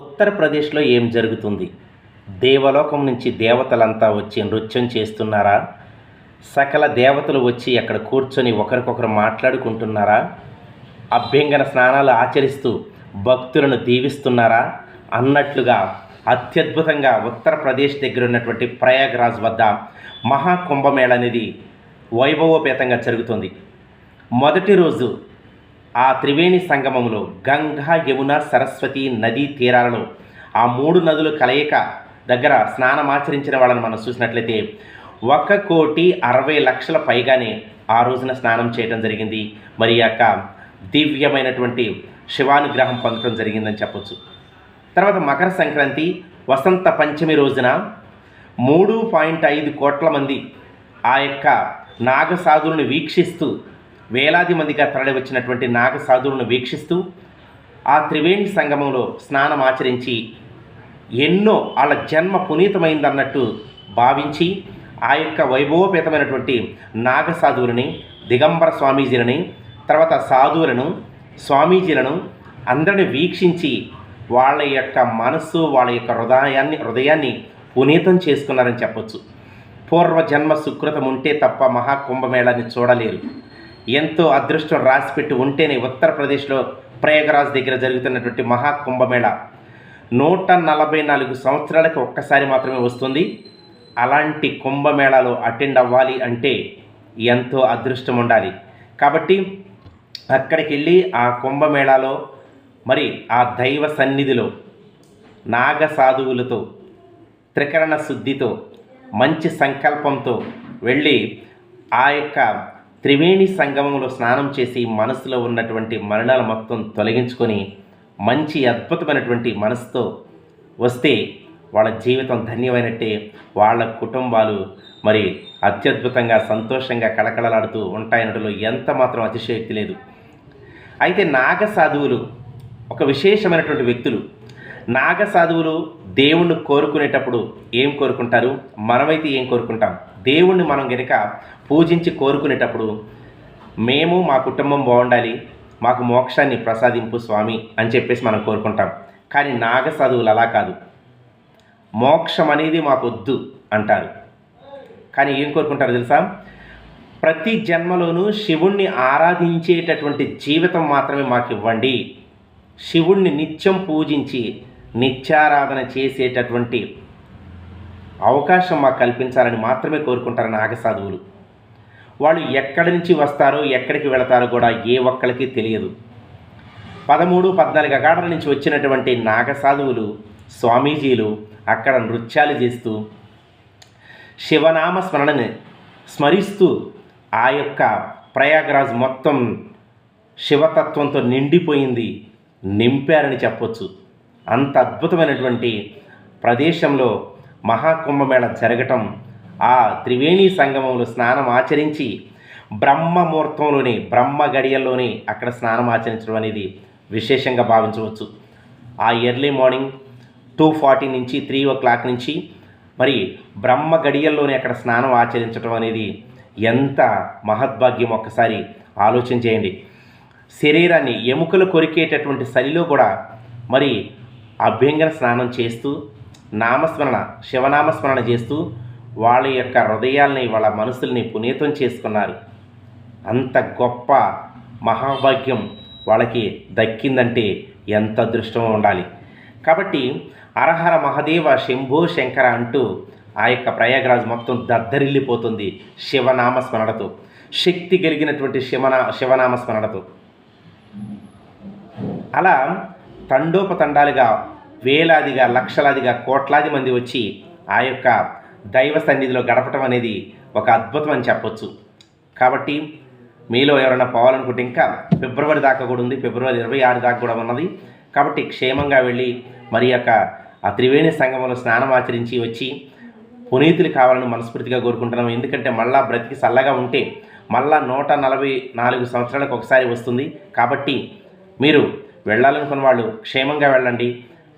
ఉత్తరప్రదేశ్లో ఏం జరుగుతుంది? దేవలోకం నుంచి దేవతలంతా వచ్చి నృత్యం చేస్తున్నారా? సకల దేవతలు వచ్చి అక్కడ కూర్చొని ఒకరికొకరు మాట్లాడుకుంటున్నారా? అభ్యంగన స్నానాలు ఆచరిస్తూ భక్తులను దీవిస్తున్నారా? అన్నట్లుగా అత్యద్భుతంగా ఉత్తరప్రదేశ్ దగ్గర ఉన్నటువంటి ప్రయాగ్రాజ్ వద్ద మహాకుంభమేళ అనేది వైభవోపేతంగా జరుగుతుంది. మొదటి రోజు ఆ త్రివేణి సంగమంలో గంగా యమున సరస్వతి నదీ తీరాలలో ఆ మూడు నదులు కలయిక దగ్గర స్నానమాచరించిన వాళ్ళని మనం చూసినట్లయితే ఒక కోటి అరవై లక్షల పైగానే ఆ రోజున స్నానం చేయడం జరిగింది. మరి యొక్క దివ్యమైనటువంటి శివానుగ్రహం పొందడం జరిగిందని చెప్పొచ్చు. తర్వాత మకర సంక్రాంతి వసంత పంచమి రోజున మూడు పాయింట్ ఐదు కోట్ల మంది ఆ యొక్క నాగసాధులను వీక్షిస్తూ వేలాది మందిగా తరలి వచ్చినటువంటి నాగసాధువులను వీక్షిస్తూ ఆ త్రివేణి సంగమంలో స్నానం ఆచరించి ఎన్నో వాళ్ళ జన్మ పునీతమైందన్నట్టు భావించి ఆ యొక్క వైభవోపేతమైనటువంటి నాగసాధువులని దిగంబర స్వామీజీలని తర్వాత సాధువులను స్వామీజీలను అందరిని వీక్షించి వాళ్ళ యొక్క మనస్సు వాళ్ళ యొక్క హృదయాన్ని హృదయాన్ని పునీతం చేసుకున్నారని చెప్పొచ్చు. పూర్వజన్మ సుకృతం ఉంటే తప్ప మహాకుంభమేళాన్ని చూడలేరు. ఎంతో అదృష్టం రాసిపెట్టి ఉంటేనే ఉత్తరప్రదేశ్లో ప్రయాగరాజ్ దగ్గర జరుగుతున్నటువంటి మహాకుంభమేళ. నూట నలభై నాలుగు సంవత్సరాలకు ఒక్కసారి మాత్రమే వస్తుంది. అలాంటి కుంభమేళాలో అటెండ్ అవ్వాలి అంటే ఎంతో అదృష్టం ఉండాలి. కాబట్టి అక్కడికి వెళ్ళి ఆ కుంభమేళాలో మరి ఆ దైవ సన్నిధిలో నాగ సాధువులతో త్రికరణ శుద్ధితో మంచి సంకల్పంతో వెళ్ళి ఆ యొక్క త్రివేణి సంగమంలో స్నానం చేసి మనసులో ఉన్నటువంటి మరణాలు మొత్తం తొలగించుకొని మంచి అద్భుతమైనటువంటి మనసుతో వస్తే వాళ్ళ జీవితం ధన్యమైనట్టే వాళ్ళ కుటుంబాలు మరి అత్యద్భుతంగా సంతోషంగా కళకళలాడుతూ ఉంటాయనడంలో ఎంత మాత్రం అతిశయోక్తి లేదు. అయితే నాగ సాధువులు ఒక విశేషమైనటువంటి వ్యక్తులు నాగ సాధువులు దేవుణ్ణి కోరుకునేటప్పుడు ఏం కోరుకుంటారు? మనమైతే ఏం కోరుకుంటాం? దేవుణ్ణి మనం గనుక పూజించి కోరుకునేటప్పుడు మేము మా కుటుంబం బాగుండాలి మాకు మోక్షాన్ని ప్రసాదింపు స్వామి అని చెప్పేసి మనం కోరుకుంటాం. కానీ నాగ చదువులు అలా కాదు. మోక్షం అనేది మాకు వద్దు అంటారు. కానీ ఏం కోరుకుంటారు తెలుసా? ప్రతి జన్మలోనూ శివుణ్ణి ఆరాధించేటటువంటి జీవితం మాత్రమే మాకు ఇవ్వండి శివుణ్ణి నిత్యం పూజించి నిత్యారాధన చేసేటటువంటి అవకాశం మాకు కల్పించాలని మాత్రమే కోరుకుంటారు నాగసాధువులు. వాళ్ళు ఎక్కడి నుంచి వస్తారో ఎక్కడికి వెళతారో కూడా ఏ ఒక్కరికి తెలియదు. పదమూడు పద్నాలుగు అగాడల నుంచి వచ్చినటువంటి నాగసాధువులు స్వామీజీలు అక్కడ నృత్యాలు చేస్తూ శివనామ స్మరణని స్మరిస్తూ ఆ యొక్క ప్రయాగరాజ్ మొత్తం శివతత్వంతో నిండిపోయింది నింపారని చెప్పొచ్చు. అంత అద్భుతమైనటువంటి ప్రదేశంలో మహాకుంభమేళ జరగటం ఆ త్రివేణి సంగమంలో స్నానం ఆచరించి బ్రహ్మముహూర్తంలోనే బ్రహ్మ గడియల్లోనే అక్కడ స్నానం ఆచరించడం అనేది విశేషంగా భావించవచ్చు. ఆ ఎర్లీ మార్నింగ్ టూ ఫార్టీ నుంచి త్రీ ఓ క్లాక్ నుంచి మరి బ్రహ్మ గడియల్లోనే అక్కడ స్నానం ఆచరించడం అనేది ఎంత మహద్భాగ్యం ఒక్కసారి ఆలోచన చేయండి. శరీరాన్ని ఎముకలు కొరికేటటువంటి సలిలో కూడా మరి అభ్యంగన స్నానం చేస్తూ నామస్మరణ శివనామస్మరణ చేస్తూ వాళ్ళ యొక్క హృదయాల్ని వాళ్ళ మనసుల్ని పునీతం చేసుకున్నారు. అంత గొప్ప మహాభాగ్యం వాళ్ళకి దక్కిందంటే ఎంత అదృష్టం ఉండాలి. కాబట్టి అరహర మహదేవ శంభో శంకర అంటూ ఆ యొక్క ప్రయాగరాజ్ మొత్తం దద్దరిల్లిపోతుంది శివనామ స్మరణతో శక్తి కలిగినటువంటి శివనా శివనామ స్మరణతో అలా తండోపతండాలుగా వేలాదిగా లక్షలాదిగా కోట్లాది మంది వచ్చి ఆ యొక్క దైవ సన్నిధిలో గడపటం అనేది ఒక అద్భుతం అని చెప్పొచ్చు. కాబట్టి మీలో ఎవరైనా పోవాలనుకుంటే ఇంకా ఫిబ్రవరి దాకా కూడా ఉంది. ఫిబ్రవరి ఇరవై ఆరు దాకా కూడా ఉన్నది. కాబట్టి క్షేమంగా వెళ్ళి మరి యొక్క ఆ త్రివేణి సంగమంలో స్నానం ఆచరించి వచ్చి పునీతులు కావాలని మనస్ఫూర్తిగా కోరుకుంటున్నాం. ఎందుకంటే మళ్ళా బ్రతికి చల్లగా ఉంటే మళ్ళా నూట నలభై నాలుగు సంవత్సరాలకు ఒకసారి వస్తుంది. కాబట్టి మీరు వెళ్ళాలనుకున్న వాళ్ళు క్షేమంగా వెళ్ళండి.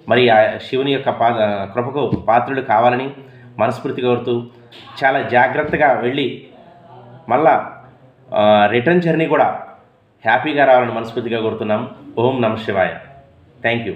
మరి ఆ శివుని యొక్క పా కృపకు పాత్రులు కావాలని మనస్ఫూర్తిగా కోరుతూ చాలా జాగ్రత్తగా వెళ్ళి మళ్ళా రిటర్న్ జర్నీ కూడా హ్యాపీగా రావాలని మనస్ఫూర్తిగా కోరుతున్నాం. ఓం నమ శివాయ. Thank you